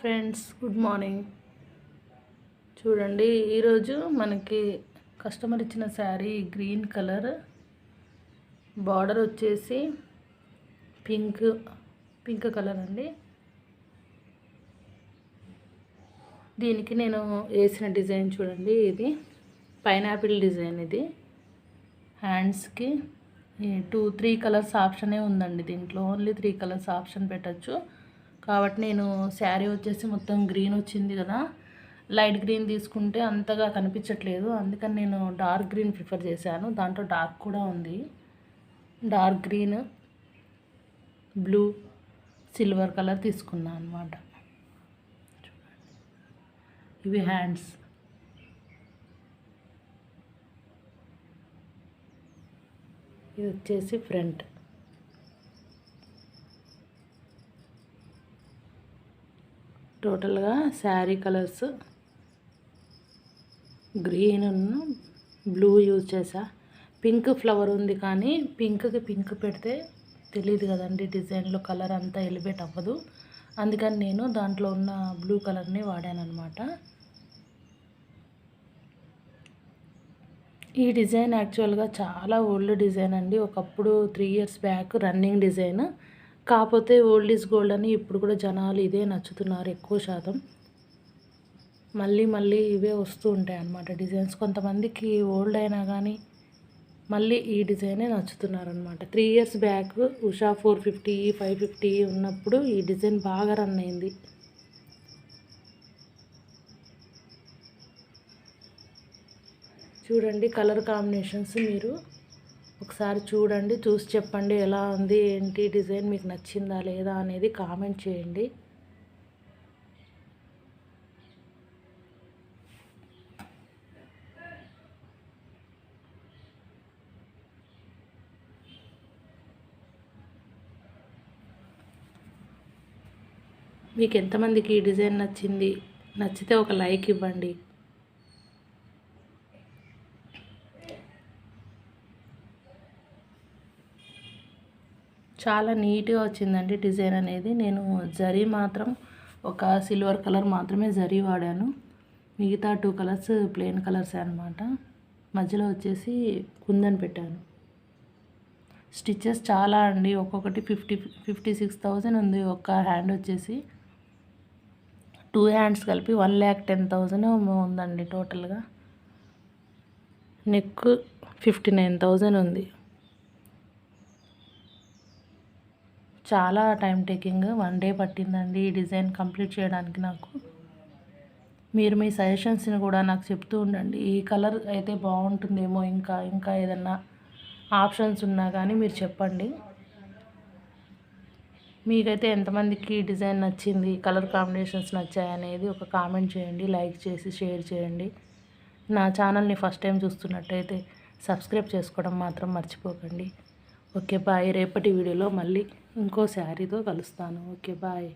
Friends good morning చూడండి ఈరోజు మనకి కస్టమర్ ఇచ్చిన శారీ గ్రీన్ కలర్ బార్డర్ వచ్చేసి పింక్ పింక్ కలర్ అండి. దీనికి నేను వేసిన డిజైన్ చూడండి ఇది పైనాపిల్ డిజైన్ ఇది. హ్యాండ్స్కి టూ త్రీ కలర్స్ ఆప్షనే ఉందండి దీంట్లో. ఓన్లీ త్రీ కలర్స్ ఆప్షన్ పెట్టచ్చు. కాబట్టి నేను శారీ వచ్చేసి మొత్తం గ్రీన్ వచ్చింది కదా లైట్ గ్రీన్ తీసుకుంటే అంతగా కనిపించట్లేదు. అందుకని నేను డార్క్ గ్రీన్ ప్రిఫర్ చేశాను. దాంట్లో డార్క్ కూడా ఉంది. Dark green blue silver colour తీసుకున్నాను అనమాట ఇవి హ్యాండ్స్. ఇది వచ్చేసి ఫ్రంట్. టోటల్గా sari colours green blue use చేసా పింక్ ఫ్లవర్ ఉంది కానీ పింక్కి పింక్ పెడితే తెలియదు కదండి డిజైన్లో కలర్ అంతా ఎలివేట్ అవ్వదు. అందుకని నేను దాంట్లో ఉన్న బ్లూ కలర్ని వాడాను అనమాట ఈ డిజైన్ యాక్చువల్గా చాలా ఓల్డ్ డిజైన్ అండి. ఒకప్పుడు three years back running design. కాకపోతే ఓల్డ్ ఈజ్ గోల్డ్ అని ఇప్పుడు కూడా జనాలు ఇదే నచ్చుతున్నారు ఎక్కువ శాతం. మళ్ళీ మళ్ళీ ఇవే వస్తూ ఉంటాయి అన్నమాట డిజైన్స్. కొంతమందికి ఓల్డ్ అయినా కానీ మళ్ళీ ఈ డిజైనే నచ్చుతున్నారు అనమాట three years back Usha four fifty five fifty ఉన్నప్పుడు ఈ డిజైన్ బాగా రన్ అయింది. చూడండి కలర్ కాంబినేషన్స్ మీరు. ఒకసారి చూడండి చూసి చెప్పండి ఎలా ఉంది ఏంటి డిజైన్ మీకు నచ్చిందా లేదా అనేది కామెంట్ చేయండి. మీకు ఎంతమందికి ఈ డిజైన్ నచ్చింది? నచ్చితే ఒక లైక్ ఇవ్వండి. చాలా నీట్గా వచ్చిందండి డిజైన్ అనేది. నేను జరీ మాత్రం ఒక సిల్వర్ కలర్ మాత్రమే జరీ వాడాను. మిగతా టూ కలర్స్ ప్లెయిన్ కలర్స్ అనమాట మధ్యలో వచ్చేసి కుందన్ పెట్టాను. స్టిచ్చెస్ చాలా అండి. ఒక్కొక్కటి ఫిఫ్టీ ఫిఫ్టీ సిక్స్ థౌజండ్ ఉంది. ఒక హ్యాండ్ వచ్చేసి టూ హ్యాండ్స్ కలిపి వన్ ల్యాక్ టెన్ థౌజండ్ ఉందండి టోటల్గా. నెక్ ఫిఫ్టీ నైన్ థౌజండ్ ఉంది. చాలా టైం టేకింగ్ వన్ డే పట్టిందండి ఈ డిజైన్ కంప్లీట్ చేయడానికి నాకు. మీరు మీ సజెషన్స్ని కూడా నాకు చెప్తూ ఉండండి. ఈ కలర్ అయితే బాగుంటుందేమో ఇంకా ఇంకా ఏదన్నా ఆప్షన్స్ ఉన్నా కానీ మీరు చెప్పండి. మీకైతే ఎంతమందికి డిజైన్ నచ్చింది కలర్ కాంబినేషన్స్ నచ్చాయనేది ఒక కామెంట్ చేయండి లైక్ చేసి షేర్ చేయండి. నా ఛానల్ని ఫస్ట్ టైం చూస్తున్నట్టయితే సబ్స్క్రైబ్ చేసుకోవడం మాత్రం మర్చిపోకండి. ఓకే బాయ్ రేపటి వీడియోలో మళ్ళీ ఇంకో శారీతో కలుస్తాను. Okay bye.